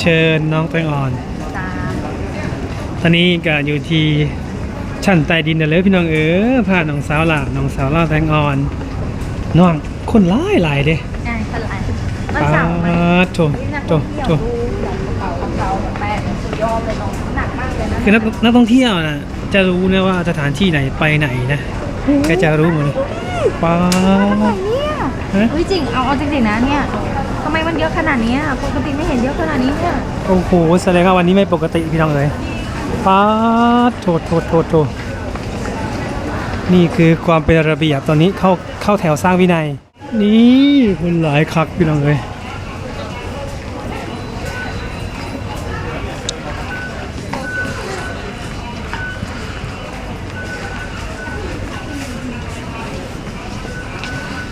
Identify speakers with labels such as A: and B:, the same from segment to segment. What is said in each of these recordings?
A: เชิญน้องแตงอ่อน
B: จ้า
A: ตอนนี้ก็อยู่ที่ชั้นใต้ดินเด้อเลยพี่น้องเออพาน้องสาวหล่าน้องสาวเล่าแตงอ่อน น้องคนหลายหลายเด้
B: ง่ายเป็นไรมัน
A: ปา
B: เสาร์ไหม
A: ดโถ
B: นี่นัก
A: โถ
B: ท่องเที่ยว
A: โถ
B: ดูอย่างกระเป๋ากระเป๋าแบบแปดสุดยอดเลยน้องหนักมากเลยนะ
A: คือนักนักท่องเที่ยวนะจะรู้นะว่าสถานที่ไหนไปไหนนะก็จะรู้หมดเลยป้า
B: อะไร
A: ด
B: เนี่ย
A: ฮะ
B: เฮ้ยจริงเอาเอาจริงๆนะเนี่ย ทำไมมันเยอะขนาดนี้ปกติไม่เห็นเยอะขนาดนี้เนี่ย
A: โอ้โหแสดงว่าวันนี้ไม่ปกติพี่น้องเลยป้าดโถโถโถโถนี่คือความเป็นระเบียบตอนนี้เข้าเข้าแถวสร้างวินัย นี่คนหลายคักพี่น้องเลย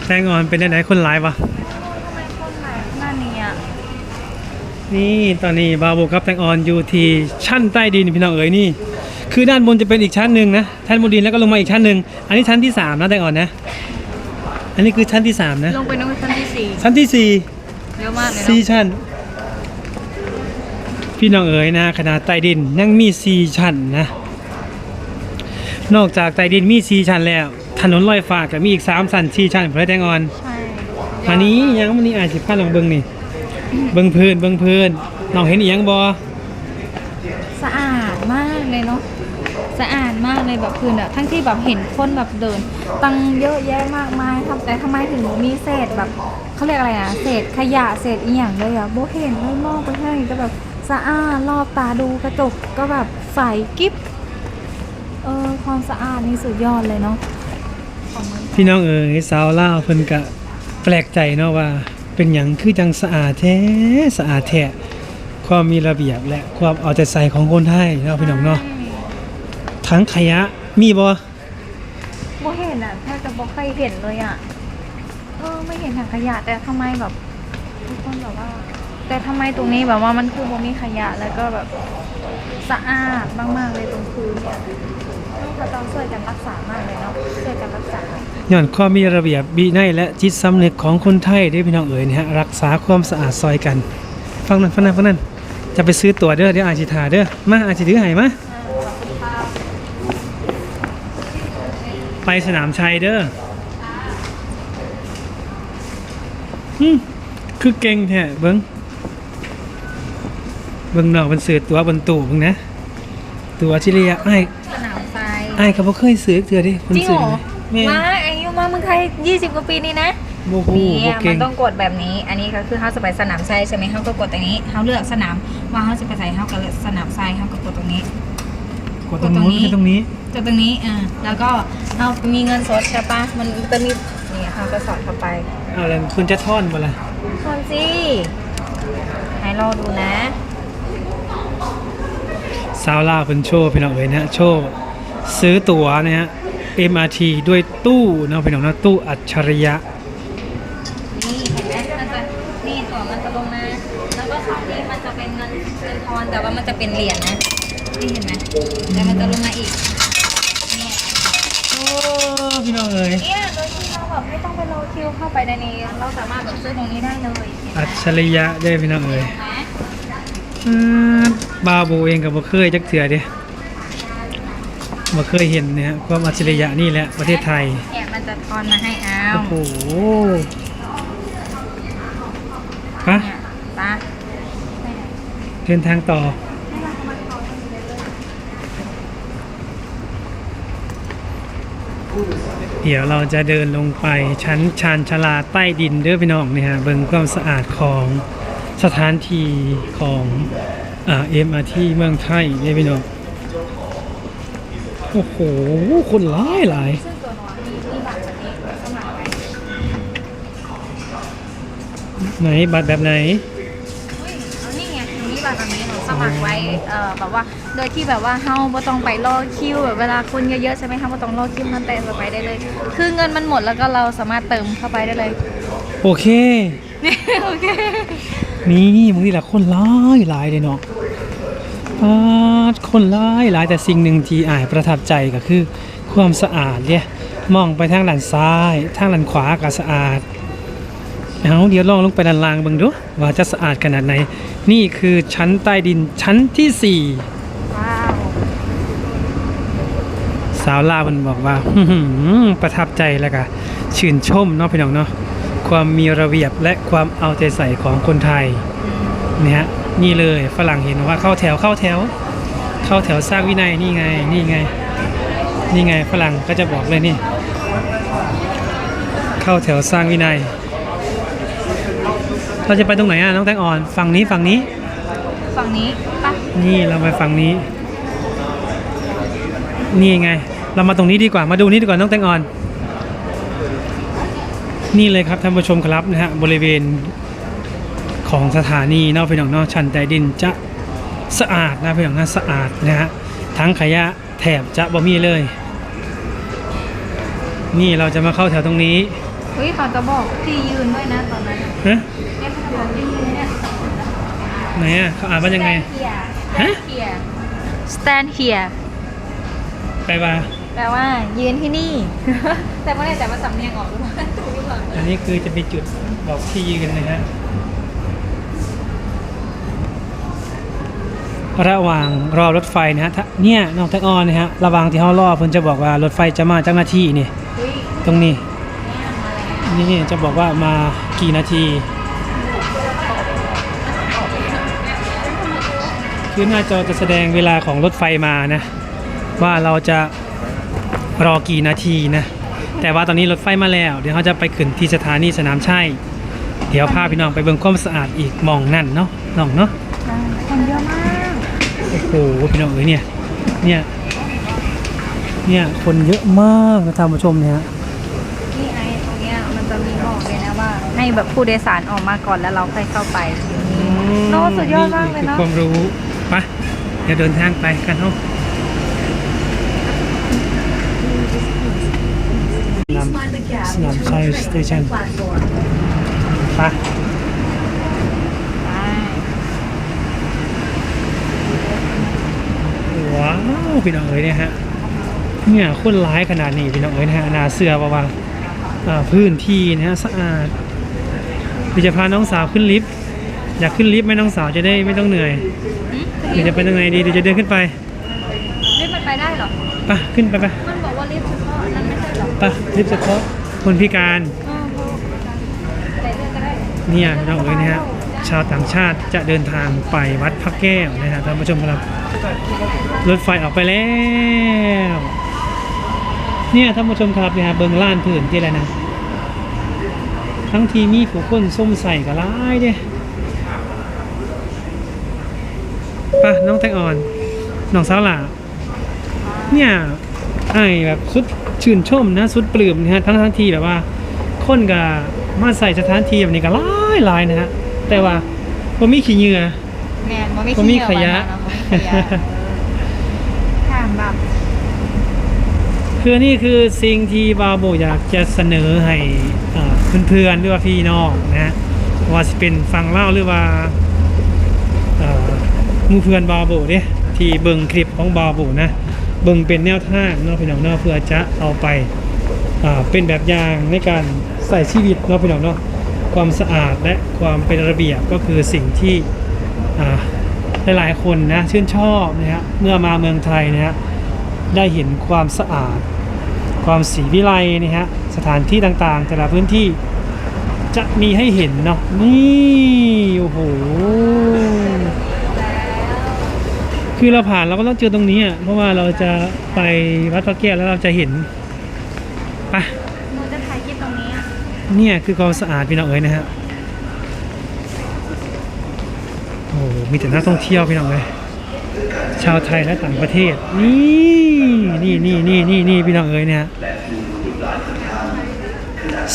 A: แตงอ่อนเป็นไหนๆคนหลายวะ
B: ทำไมคนไหนขนาดนี้อะ
A: นี่ตอนนี้บาโบกับแตงอ่อนอยู่ที่ชั้นใต้ดินพี่น้องเอ๋ยนี่ คือด้านบนจะเป็นอีกชั้นหนึ่งนะชั้นบนดินแล้วก็ลงมาอีกชั้นหนึ่งอันนี้ชั้นที่สามนะแตงอ่อนนะ อันนี้คือชั้นที่สามนะ
B: ลงไปน้องชั้นที่สี่
A: ชั้นที่สี่
B: เยอะมากเลย
A: สี่
B: เนาะ
A: ชั้น พี่น้องเอ๋ยนะขนาดใต้ดินยังมีสี่ชั้นนะ นอกจากใต้ดินมีสี่ชั้นแล้ว ถนนลอยฟ้าก็มีอีกสามชั้นสี่ชั้นเพื่อแตงอ่อน
B: ใช่
A: อันนี้ยังมันนี้อาจสิพาลองเบิ่งนี่ เบิ่งพื้นเบิ่งพื้นน้องเห็นอีหยังบ่
B: สะอาดมากเลยเนาะสะอาดมากเลยแบบพื้นอะทั้งที่แบบเห็นคนแบบเดิน ตังเยอะแยะมากมายทำแต่ทำไมถึงมีเศษแบบเขาเรียกอะไรนะเศษขยะเศษอีหยังเลยอะโบเห็นเลยมองไปข้างก็แบบสะอาดรอบตาดูกระจกก็แบบใสกิ๊บเออความสะอาดนี่สุดยอดเลยเนาะของเมือง
A: พี่น้องเอ๋ยสาวลาวเพิ่นก็แปลกใจเนาะว่า เป็นหยังคือจังสะอาดแท้สะอาดแท้ความมีระเบียบและความเอาใจใส่ของคนไทยเนาะพี่น้องเนาะทั้งขยะมีบ่
B: โบเห็นอะแทบจะโบเคยเห็นเลยอะเออไม่เห็นถังขยะแต่ทำไมแบบทุกคนแบบว่า แต่ทำไมตรงนี้แบบว่ามันคือโบมีขยะแล้วก็แบบสะอาดมากๆเลยตรงพื้นเนี่ยเราต้องช่วยกันรักษามากเลยเนาะช่วยกันรักษา
A: ย้อนความมีระเบียบวินัยและจิตสำนึกของคนไทยเด้อพี่น้องเอ๋ยนะฮะรักษาความสะอาดซอยกัน ฟังนั่นฟังนั่นฟังนั่นจะไปซื้อตั๋วเด้อเดี๋ยวอาชิทาเด้อมาอาชิถือให้มาไปสนามชัยเด้ออืมคือเก่งแท้เบิ้งเบิ้งนอกมันซื้อตั๋วบนตู้เบิ้งนะ ตั๋วชิริยะไอ้าย
B: สนามทราย
A: อ้ายก็บ่เคยซื้อเทื่อดิคุณ
B: จริง
A: ซื้
B: เห
A: อ
B: รอ
A: แม่
B: มาอายุมาเมือง ไทย 20 กว่าปีนี่นะ
A: บ่ฮู้
B: นี่
A: บ่เก่
B: มั
A: ง
B: นต้องกดแบบนี้ อันนี้ก็คือเขาจะไปสนามทรายใช่ไหมเขาก็กดตรงนี้เขาเลือกสนามว่าเขาจะไปใส่เขาก็เลือกสนามทรายเขาก็กดตรงนี้
A: กดตรงนู้นคือตรงนี้
B: กดตรงนี้อ่าแล้วก็เอามีเงินสดใช่ปะมันจะมีนี่เขาจะสอดเข้าไป
A: เอาแล้วคุณจะท่อนบ่ล่ะ
B: ส่วนสิให้รอดูนะ
A: สาวลาวเพิ่นโชว์พี่น้องเอ้ยนะฮะโชว์ซื้อตั๋วนะฮะ MRT ด้วยตู้เนาะพี่น้องเนาะตู้อัจฉริยะ
B: นี่เห็นไหมมันจะนี่ตัวมันจะลงมา แล้วก็ฝั่งนี้มันจะเป็นเงินเงินทอนแต่ว่ามันจะเป็นเหรียญนะนี่เห็นไหมแต่มันจะลงมาอีกเนี่ย
A: โอ้พี่น้องเอ้ย
B: เนี่ยโดยที่เราแบบไม่ต้องไปรอคิวเข้าไปในนี้เราสามารถแบบซื้อตรงนี้ได้เลยเห็นไหม
A: อัจฉริยะเด้อพี่น้องเอ้ย
B: เห็นไหม
A: อืมบาโบเองก็บ่เคยจักเทื่อเด้ บ่เคยเห็นนะฮะความอัจฉริยะนี่แหละประเทศไทย
B: เนี่ยมันจะทอนมาให้เอา
A: โอ้โหไปะ
B: เนี่ยปะ
A: เดินทางต่อ เดี๋ยวเราจะเดินลงไปชั้นชานชาลาใต้ดินเด้อพี่น้องเนี่ยฮะเบิ่งความสะอาดของสถานที่ของอ่าเอ็มอาที่เมืองไทยเนี่ยพี่น้อง โอ้โห คนหลายหลาย
B: ซึ่งตัวน้อยมีมีบัตรแบบนี้สมัครไว้
A: ไหนบัตรแบบไหน
B: เฮ้ยเอานี่ไงมีบัตรแบบนี้หนูสมัครไว้เอ่อแบบว่า โดยที่แบบว่าเฮาบ่ต้องไปรอคิวแบบเวลาคนเยอะๆใช่ไหมคะบ่ต้องรอคิวนั่นแต่สบายได้เลย คือเงินมันหมดแล้วก็เราสามารถเติมเข้าไปได้เลย
A: โอเค
B: โอเค
A: นี่มึงนี่แหละคนหลายหลายเลยเนาะ ปาดคนหลายหลายแต่สิ่งหนึ่งที่อายประทับใจก็คือ ความสะอาดเนี่ยมองไปทางด้านซ้าย ทางด้านขวาก็สะอาดเอาเดี๋ยวลองลงไปด้านล่างบิ่งดูว่าจะสะอาดขนาดไหน นี่คือชั้นใต้ดินชั้นที่สี่
B: ว้าว
A: สาวลาวันบอกว่าประทับใจแล้วก็ชื่นชมเนาะพี่น้องเนาะความมีระเบียบและความเอาใจใส่ของคนไทยเนี่ยฮะ นี่เลยฝรั่งเห็นว่าเข้าแถวเข้าแถว เข้าแถวสร้างวินัยนี่ไงนี่ไง นี่ไงฝรั่งก็จะบอกเลยนี่ เข้าแถวสร้างวินัย เราจะไปตรงไหนอะน้องแตงอ่อนฝั่งนี้ฝั่งนี้
B: ฝั่งนี้ปะ
A: นี่เราไปฝั่งนี้ นี่ไง เรามาตรงนี้ดีกว่ามาดูนี่ดีกว่าน้องแตงอ่อน นี่เลยครับท่านผู้ชมครับนะฮะบริเวณ ของสถานีเนอกพี่น้องเนอกชั้นใต้ดินจะสะอาดนะพี่น้องนะสะอาดนะฮะทั้งขยะแถบจะบ่มีเลย นี่เราจะมาเข้าแถวตรงนี้
B: เฮ้ยเขาจะบอกที่ยืนด้วยนะตอนนั้น
A: ฮะ
B: เนี่ยเขาจะบอกที่ยืนเนี่ย
A: ไหนอะเขาอ่านว่ายังไง
B: Stand here
A: ฮะ
B: Stand here Stand here
A: แปลว่า
B: แปลว่ายืนที่นี่ แต่ไม่แน่ใจว่าสำเนียงออกหรือเปล่าถูกหรือเปล่า
A: อันนี้คือจะมีจุดบอกที่ยืนนะฮะ ระหว่างรอรถไฟนะฮะถ้าเนี่ยน้องแตงออนนะฮะระหว่างที่เขารอเพิ่นจะบอกว่ารถไฟจะมาจากนาทีนี่ตรงนี้นี่จะบอกว่ามากี่นาทีคือหน้าจอจะแสดงเวลาของรถไฟมานะว่าเราจะรอกี่นาทีนะแต่ว่าตอนนี้รถไฟมาแล้ว เดี๋ยวเขาจะไปขึ้นที่สถานีสนามชัยเดี๋ยวพาพี่น้องไปเบิ่งความสะอาดอีกมองนั่นเนาะน้องเนาะ
B: คนเยอะมาก
A: โอ้โหพี่น้องเอ้ยเนี่ย เนี่ย เนี่ย คนเยอะมากนะท่านผู้ชมเนี่ยฮะ
B: นี่ไอตรงเนี้ยมันจะมีบอกเลยนะว่า ให้แบบผู้โดยสารออกมาก่อนแล้วเราค่อยเข้าไปโน้สุดยอดมากเลย
A: คือ
B: เนาะ
A: ความรู้ไปะเดี๋ยวเดินทางไปกันเนาะสนามสนามชัยสเตชันไปะ
B: ไป
A: ว้าว พี่น้องเอ้ยเนี่ยฮะเนี่ยคนร้ายขนาดนี้พี่น้องเอ้ยนะฮะนาเสือว่าว่าอ่าพื้นที่นะฮะสะอาดเดี๋ยวจะพาน้องสาวขึ้นลิฟต์อยากขึ้นลิฟต์ไหมน้องสาวจะได้ไม่ต้องเหนื่อย
B: หืม
A: เดี๋ยวจะไปตรงไหนดีเดี๋ยวจะเดินขึ้นไป
B: ลิฟต์มันไปได้เหรอ
A: ไปะขึ้นไปไป
B: มันบอกว่าลิฟต์เฉพาะนั้นไม่ใช่เหรอ
A: ไปะลิฟต์เฉพาะคนพิการ
B: อ๋อแต่เรื่องก็ได้
A: เนี่ยน้องเอ๋ยนะฮะ ชาวต่างชาติจะเดินทางไปวัดพระแก้วนะฮะท่านผู้ชมครับรถไฟออกไปแล้ว เนี่ยท่านผู้ชมครับเนี่ยฮะเบิงล้านผืนที่อะไรนะ ทั้งทีมีผู้คนส้มใส่กับร้ายเด้ไป่ะน้องแตงอ่อน น้องสาวหล่าเนี่ยไอ้แบบสุดชื่นชมนะสุดปลื้มนะฮะทั้งทั้งทีแบบว่าคนก็มาใส่สถานที่แบบนี้ก็หลายหลายนะฮะ แต่ว่าบ่มีขี้เหงื่อ
B: แมนมันไม่
A: บ่มีขยะ
B: มันไม่ขยะถามแบบ
A: คือนี่คือสิ่งที่บาโบอยากจะเสนอให้เอ่อเพื่อนๆหรือว่าพี่น้องนะว่าสิเป็นฟังเล่าวหรือว่าเอ่อหมู่เพื่อนบาโบเนี่ยที่เบิ่งคลิปของบาโบนะเบิ่งเป็นแนวทางเนาะพี่น้องเนาะเพื่อจะเอาไปอ่าเป็นแบบอย่างในการใส่ชีวิตเนาะพี่น้องเนาะ ความสะอาดและความเป็นระเบียบก็คือสิ่งที่อ่าหลายๆคนนะชื่นชอบนะฮะเมื่อมาเมืองไทยนะฮะได้เห็นความสะอาด ความสีวิไลนะฮะสถานที่ต่างๆ แต่ละพื้นที่จะมีให้เห็นเนาะนี่โอ้โหคือเราผ่านเราก็ต้องเจอตรงนี้อะเพราะว่าเราจะไปวัดพระแก้วแล้วเราจะเห็นไป เนี่ยคือความสะอาดพี่น้องเอ๋ยนะฮะโอ้มีแต่นักท่องเที่ยวพี่น้องเอ๋ยชาวไทยและต่างประเทศ นี่นี่นี่นี่นี่นี่พี่น้องเอ๋ยเนี่ย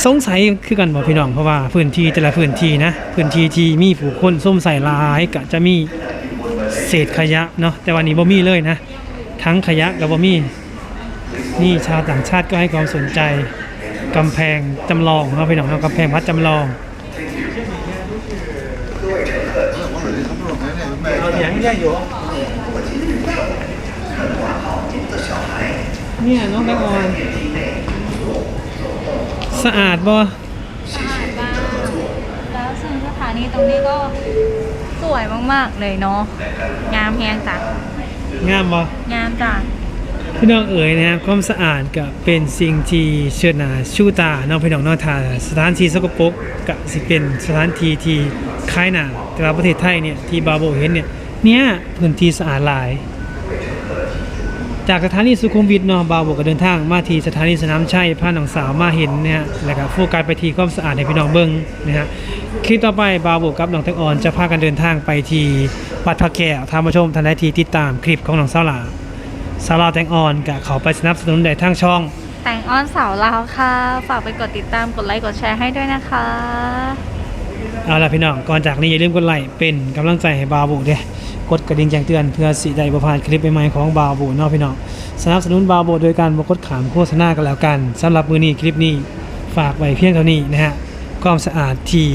A: สงสัยคือกันบอกพี่น้องเพราะว่าพื้นที่แต่ละพื้นที่นะพื้นที่ที่มีผู้คนส้มใส่ลายก็จะมีเศษขยะเนาะแต่วันนี้บ่มีเลยนะ ทั้งขยะกับบ่มีนี่ชาวต่างชาติก็ให้ความสนใจ กำแพงจำลองเนาะพี่น้องเนาะกำแพงวัดจำลองเนี่ยน้องแตงอ่อนสะอาดบ่
B: สะอาดบ้างนี่ตรงนี้ก็สวยมากๆเลยเนาะงามแฮงจ้ะ
A: งามบ่
B: งามจ้ะ
A: พี่น้องเอ๋ยนะครับความสะอาดก็เป็นสิ่งที่เชิดหนาชูตาน้องพี่น้องเนอกทาสถานที่สกปรกก็สิเป็นสถานที่ที่คล้ายหนาแต่ว่าประเทศไทยเนี่ยที่บาโบเห็นเนี่ยเนี่ยพื้นที่สะอาดหลาย จากสถานีสุขุมวิทเนาะบาโบก็เดินทางมาที่สถานีสนามชัยพาน้องสาวมาเห็นนะฮะแล้วก็โฟกัสไปที่ความสะอาดให้พี่น้องเบิ่งนะฮะคลิปต่อไปบาโบกับน้องแตงอ่อนจะพากันเดินทางไปที่วัดพระแก้วทางผู้ชมทันใดที่ติดตามคลิปของน้องสาวหลา สาวลาวแตงอ่อนกับเขาไปสนับสนุนได้ทางช่อง
B: แต่งอ้อนสาวลาวค่ะ ฝากไปกดติดตามกดไลค์กดแชร์ให้ด้วยนะคะ
A: เอาล่ะพี่น้อง ก่อนจากนี้อย่าลืมกดไลค์เป็นกำลังใจให้บาวบูเด้กดกระดิ่งแจ้งเตือนเพื่อสิได้บ่พลาดคลิปใหม่ๆของบาวบูเนาะพี่น้องสนับสนุนบาวบูโดยการบ่กดขามโฆษณากันแล้วกันสำหรับมื้อนี้คลิปนี้ฝากไว้เพียงเท่านี้นะฮะความสะอาดที่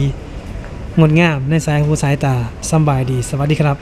A: งดงามในสายหูสายตาสำบายดีสวัสดีครับ